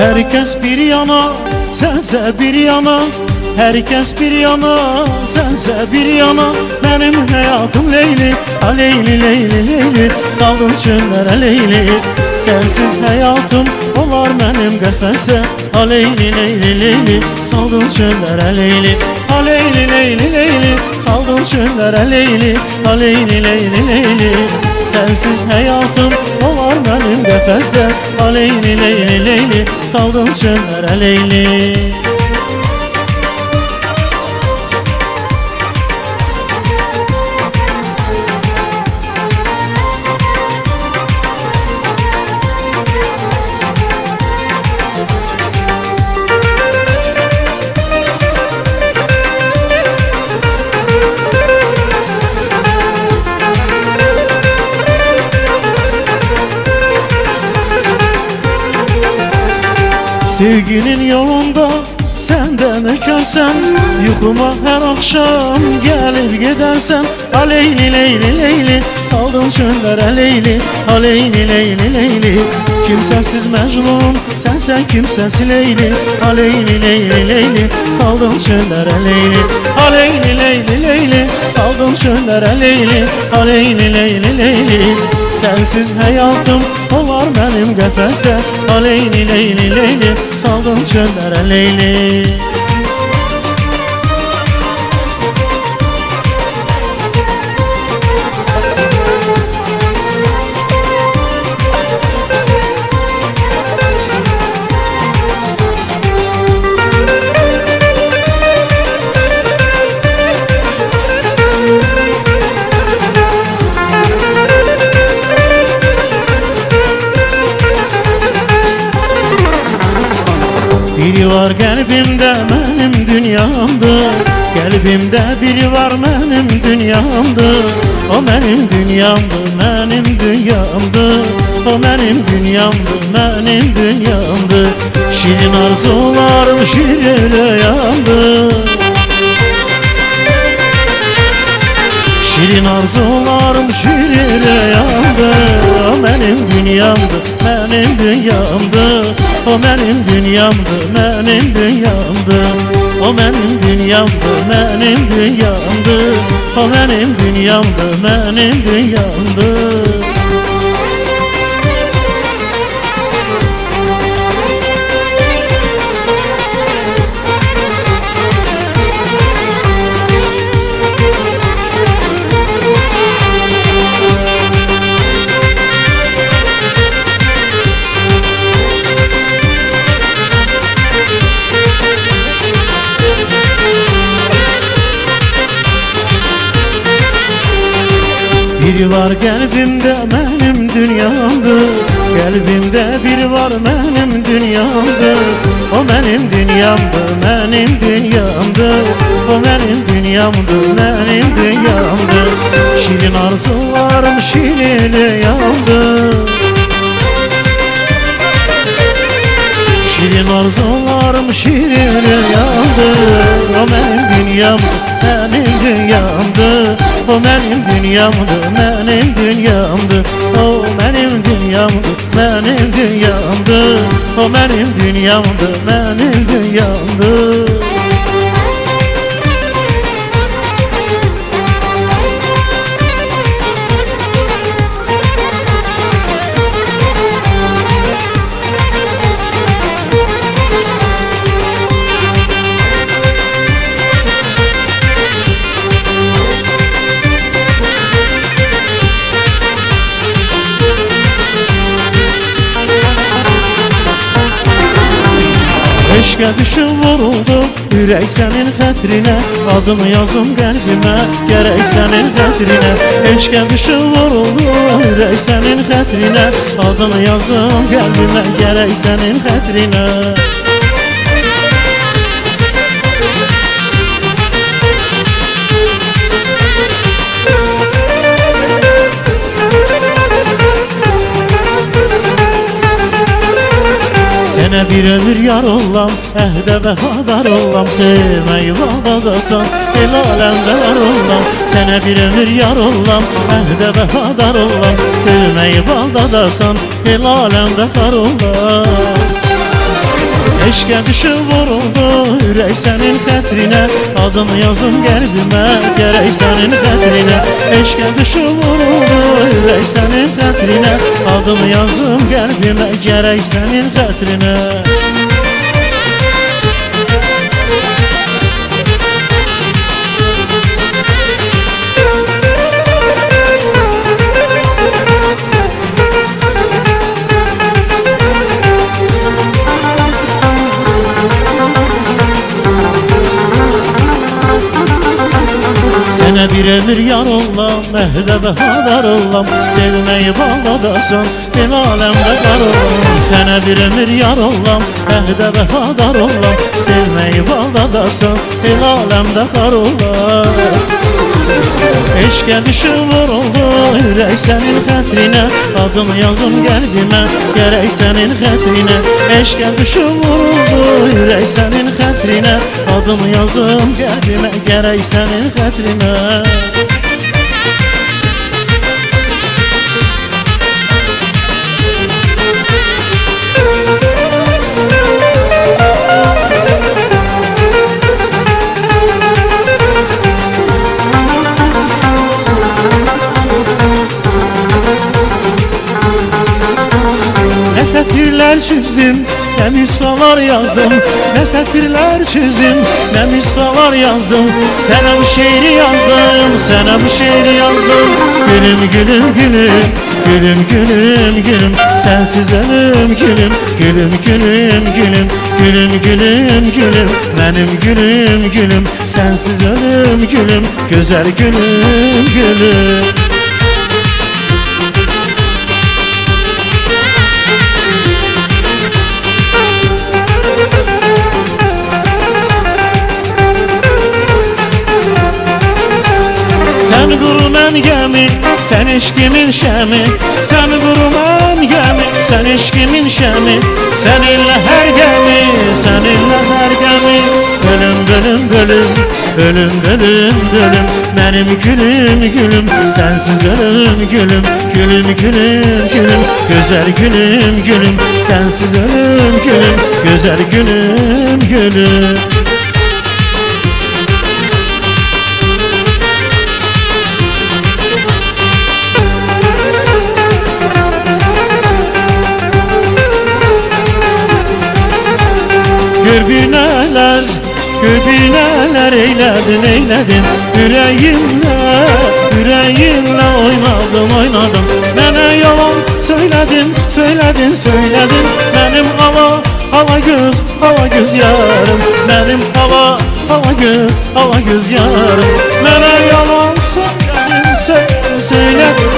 Herkes bir yana, sense bir yana. Herkes bir yana, sense bir yana. Benim hayatım Leyli, ha Leyli, Leyli, Leyli Saldın çöllere Leyli. Sensiz hayatım olar benim qəfəsə Ha Leyli, Leyli, Leyli Saldın çöllere Leyli. Ha Leyli, Leyli, Leyli Saldın çöllere Leyli. Ha Leyli, Leyli, Leyli Sensiz hayatım olar benim qəfəsdə Ha Leyli, Leyli, Leyli Saldın çöllere Leyli Sevginin yolunda senden ökersen Yukuma her akşam gelip gidersen. Ha Leyli Leyli Saldın çöllere Leyli. Ha Leyli Leyli Kimsesiz Mecnun sensen kimsesi Leyli. Ha Leyli Leyli Saldın çöllere Leyli. Ha Leyli Leyli Saldın çöllere Leyli. Ha Leyli Leyli Leyli Sensiz hayatım olar benim qəfəsdə Ha Leyli Leyli Saldın çöllere Leyli var kalbimde benim dünyamdır Kalbimde biri var benim dünyamdır O benim dünyamdır benim dünyamdır O benim dünyamdır benim dünyamdır Şirin arzularım şirin rüyamdır Şirin arzularım şirin rüyamdır O benim dünyamdır benim dünyamdır O benim dünyamdır benim dünyamdır O benim dünyamdır benim dünyamdır O benim dünyamdır benim dünyamdır Biri var kalbimde benim dünyamdır Kalbimde biri var benim dünyamdır O benim dünyamdır benim dünyamdır O benim dünyamdır benim dünyamdır Şirin arzularım şirin rüyamdır Şirin arzularım şirin rüyamdır O benim dünyamdır benim dünyamdır O benim dünyamdır benim dünyamdır O benim dünyamdır benim dünyamdır O benim dünyamdır benim dünyamdır Eşke düşüp vuruldum. Yürek senin xətrinə. Adımı yazım qəlbimə. Gərək sənin xətrinə. Eşke düşüp vuruldum. Yürek senin xətrinə. Adımı yazım qəlbimə. Gərək sənin xətrinə Sənə bir ömür yar olam, əhdə vəfadar olam Sevməyi vadadasan, el aləmdə var olam Sənə bir ömür yar olam, əhdə vəfadar olam Sevməyi vadadasan, el aləmdə var olam Eşke düşüp vuruldu Ürək sənin xətrinə. Adını yazım qəlbimə Gərək sənin xətrinə. Eşke düşüp vuruldu Ürək sənin xətrinə. Adını yazım qəlbimə Gərək sənin xətrinə bir yar olam, məhdə bəxadar olam Sevməyi bağladasan, el aləmdə qar olam Sənə bir ömür yar olam, məhdə bəxadar olam Sevməyi bağladasan, el aləmdə qar olam Eşkə düşüb vuruldu ürək sənin xətrinə Adını yazım qəlbimə gərək sənin xətrinə Eşkə düşüb vuruldu ürək sənin xətrinə Adını yazım qəlbimə gərək sənin xətrinə Ne sətirlər çizdim, ne misralar yazdım. Ne sətirlər çizdim, ne misralar yazdım. Sənə bu şeiri yazdım, sənə bu şeiri yazdım. Gülüm gülüm gülüm, gülüm gülüm gülüm. Sensiz ölüm gülüm, gülüm gülüm gülüm. Gülüm gülüm gülüm, benim gülüm gülüm. Sensiz ölüm gülüm, güzel gülüm gülüm Sen gəmi, sən eşqimin şəmi Sən quru mən gəmi, sən eşqimin şəmi Səninlə hər gəmi, səninlə hər gəmi Bölüm, bölüm, bölüm, bölüm, bölüm, bölüm Mənim gülüm, gülüm, sənsiz ölüm gülüm. Gülüm, gülüm, gülüm, gözəl gülüm, gülüm. Sənsiz ölüm gülüm, gözəl gülüm, gülüm eyledin Yüreğimle, yüreğimle oynadım oynadım. Bana yalan söyledin, söyledin, söyledin. Benim hava, hava göz, hava göz yarım. Benim hava, hava göz, hava göz yarım. Bana yalan söyledin, söyledin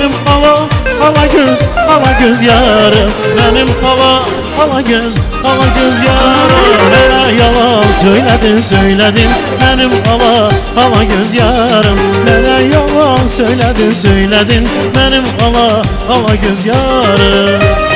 Benim hava, hava göz, hava göz yarım. Benim hava, hava göz, hava göz yarım. Bana yalan söyledin, söyledin. Benim hava, hava göz yarım. Bana yalan söyledin, söyledin. Benim hava, hava göz yarım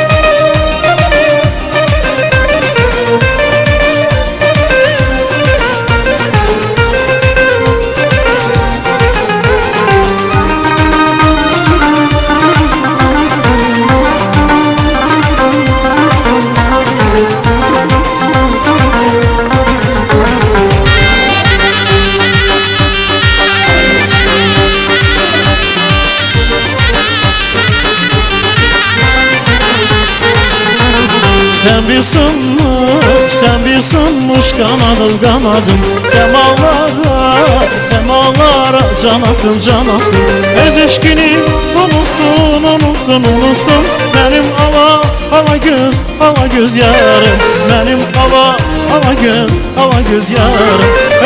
bir sunmuş, sen bir sunmuş kanadım kanadım Semalara, semalara can akın can akın Öz eşkini unuttun, unuttun, unuttun. Benim hava, hava göz, hava göz yarım. Benim hava, hava göz, hava göz yarım.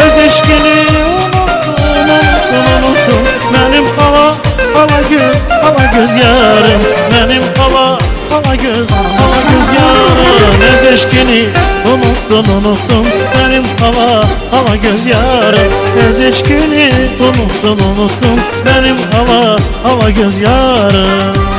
Öz eşkini unuttun, unuttun, unuttun. Benim hava, hava göz, hava göz yarım. Benim hava, hava göz, Ez eşkini unuttun unuttun. Benim hava, hava göz yarım Ez eşkini unuttun unuttun. Benim hava, hava göz yarım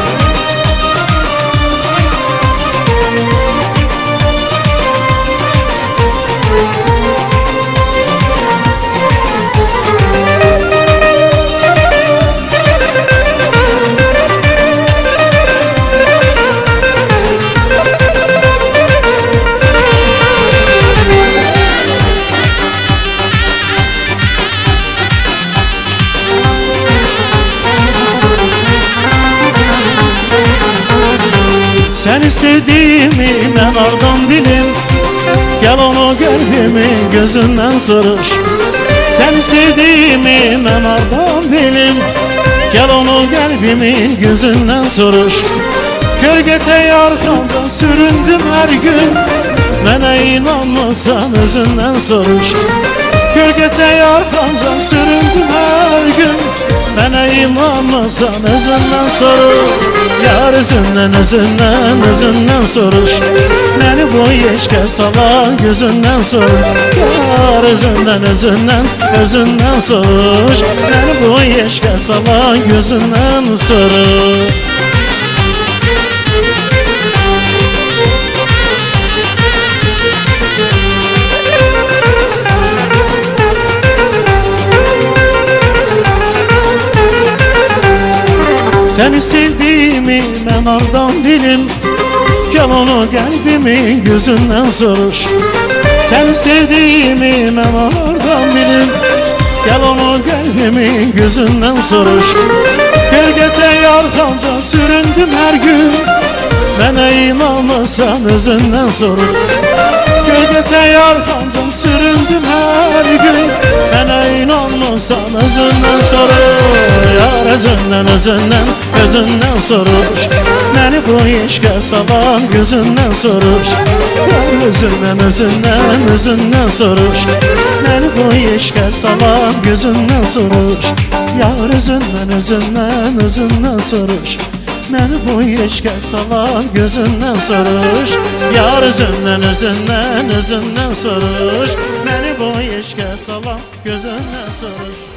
sevdiğimi ben ardam bilim Gel onu kalbimi gözünden soruş Seni sevdiğimi ben ardam bilim Gel onu kalbimi gözünden soruş Gölgete arkamda süründüm her gün. Bana inanmasan özünden soruş Gölgete arkamda süründüm her Bana inanmasan özünden soruş Yar özünden özünden özünden soruş Beni bu yeşke salan gözünden soruş Yar özünden özünden özünden soruş Beni bu yeşke salan gözünden soruş Seni sevdiğimi ben ardam bilim Gel onu kalbimin gözünden soruş Seni sevdiğimi ben ardam bilim Gel onu kalbimin gözünden soruş Gölgete yarkanca süründüm her gün Bana inanmasan özünden soruş Gölgete yarkanca süründüm her gün. Bana inanmasan özünden soruş Yar özünden özünden özünden soruş. Beni bu işe salan gözünden soruş. Yar özünden özünden özünden soruş. Beni bu işe salan gözünden soruş. Yar özünden özünden özünden soruş Beni bu işe salan gözünden soruş Yar özünden özünden özünden soruş Beni bu işe salan gözünden soruş